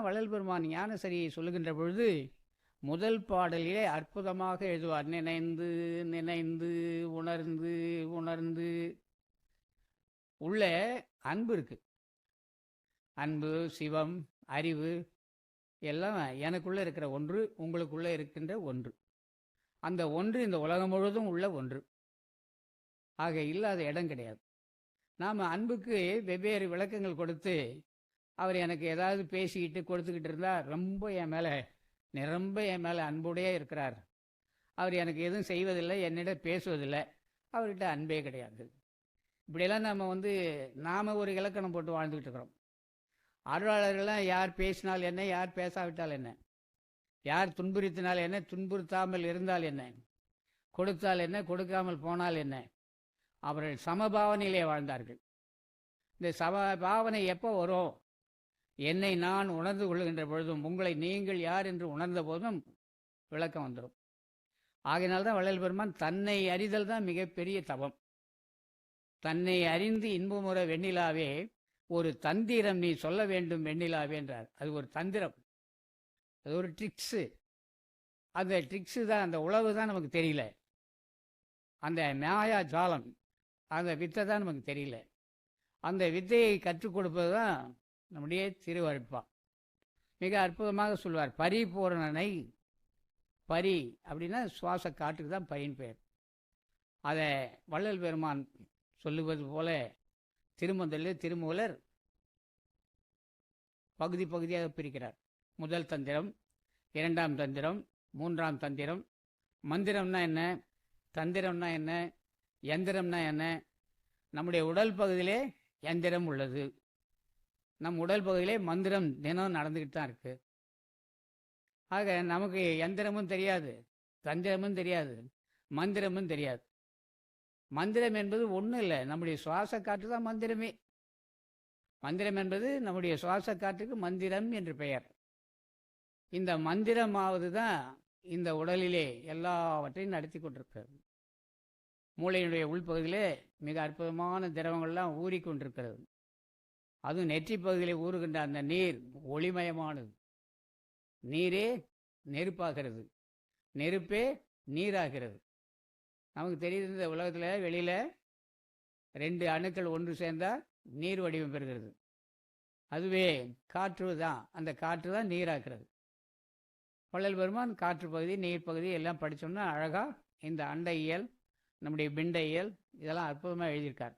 வள்ளல் பெருமான் ஞானசரியை சொல்லுகின்ற பொழுது முதல் பாடலிலே அற்புதமாக எழுதுவார். நினைந்து நினைந்து உணர்ந்து உணர்ந்து. உள்ள அன்பு இருக்கு. அன்பு சிவம் அறிவு எல்லாம் எனக்குள்ளே இருக்கிற ஒன்று உங்களுக்குள்ளே இருக்கின்ற ஒன்று. அந்த ஒன்று இந்த உலகம் முழுவதும் உள்ள ஒன்று. ஆக இல்லாத இடம் கிடையாது. நாம் அன்புக்கு வெவ்வேறு விளக்கங்கள் கொடுத்து அவர் எனக்கு ஏதாவது பேசிக்கிட்டு கொடுத்துக்கிட்டு இருந்தால் ரொம்ப என் மேலே நிரம்ப என் மேலே அன்புடையே இருக்கிறார். அவர் எனக்கு எதுவும் செய்வதில்லை என்னிடம் பேசுவதில்லை. அவர்கிட்ட அன்பே கிடையாது. இப்படியெல்லாம் நம்ம வந்து நாம் ஒரு இலக்கணம் போட்டு வாழ்ந்துக்கிட்டு இருக்கிறோம். அருளாளர்கள்லாம் யார் பேசினால் என்ன யார் பேசாவிட்டால் என்ன? யார் துன்புறுத்தினால் என்ன துன்புறுத்தாமல் இருந்தால் என்ன? கொடுத்தால் என்ன கொடுக்காமல் போனால் என்ன? அவர்கள் சமபாவனையிலே வாழ்ந்தார்கள். இந்த சம பாவனை எப்போ வரும்? என்னை நான் உணர்ந்து கொள்கின்ற பொழுதும் உங்களை நீங்கள் யார் என்று உணர்ந்த போதும் விளக்கம் வந்துடும் ஆகையினால்தான் வள்ளல் பெருமான் தன்னை அறிதல் தான் மிகப்பெரிய தவம். தன்னை அறிந்து இன்பமுற வெண்ணிலாவே ஒரு தந்திரம் நீ சொல்ல வேண்டும் வெண்ணிலாவே என்றார். அது ஒரு தந்திரம். அது ஒரு ட்ரிக்ஸு. அந்த ட்ரிக்ஸு தான் அந்த உழவு தான் நமக்கு தெரியல. அந்த மாயா ஜாலம் அந்த வித்தை தான் நமக்கு தெரியல. அந்த வித்தையை கற்றுக் கொடுப்பது தான் நம்முடைய திருவருட்பா. மிக அற்புதமாக சொல்வார் பரிபூரணனை பரி அப்படின்னா சுவாச காற்றுக்கு தான் பயன் பெயர் அதை வள்ளல் பெருமான் சொல்லுவது போல திருமந்தலில் திருமூலர் பகுதி பகுதியாக பிரிக்கிறார். முதல் தந்திரம் இரண்டாம் தந்திரம் மூன்றாம் தந்திரம். மந்திரம்னா என்ன? தந்திரம்னா என்ன? எந்திரம்னா என்ன? நம்முடைய உடல் பகுதியிலே எந்திரம் உள்ளது. நம் உடல் பகுதியிலே மந்திரம் தினம் நடந்துக்கிட்டு தான் இருக்கு. ஆக நமக்கு எந்திரமும் தெரியாது தந்திரமும் தெரியாது மந்திரமும் தெரியாது. மந்திரம் என்பது ஒன்றும் இல்லை நம்முடைய சுவாச காற்று தான் மந்திரமே. மந்திரம் என்பது நம்முடைய சுவாச காற்றுக்கு மந்திரம் என்று பெயர். இந்த மந்திரமாவது தான் இந்த உடலிலே எல்லாவற்றையும் நடத்தி கொண்டிருக்கிறது. மூளையினுடைய உள்பகுதியிலே மிக அற்புதமான திரவங்கள்லாம் ஊறிக்கொண்டிருக்கிறது. அதுவும் நெற்றி பகுதியில் ஊறுகின்ற அந்த நீர் ஒளிமயமானது. நீரே நெருப்பாகிறது. நெருப்பே நீராகிறது. நமக்கு தெரியுது இந்த உலகத்தில் வெளியில் ரெண்டு அணுக்கள் ஒன்று சேர்ந்தால் நீர் வடிவம் பெறுகிறது. அதுவே காற்று தான். அந்த காற்று தான் நீராக்குறது. வள்ளல் பெருமான் காற்று பகுதி நீர் பகுதி எல்லாம் படித்தோம்னா அழகாக இந்த அண்டையியல் நம்முடைய பிண்டையியல் இதெல்லாம் அற்புதமாக எழுதியிருக்கார்.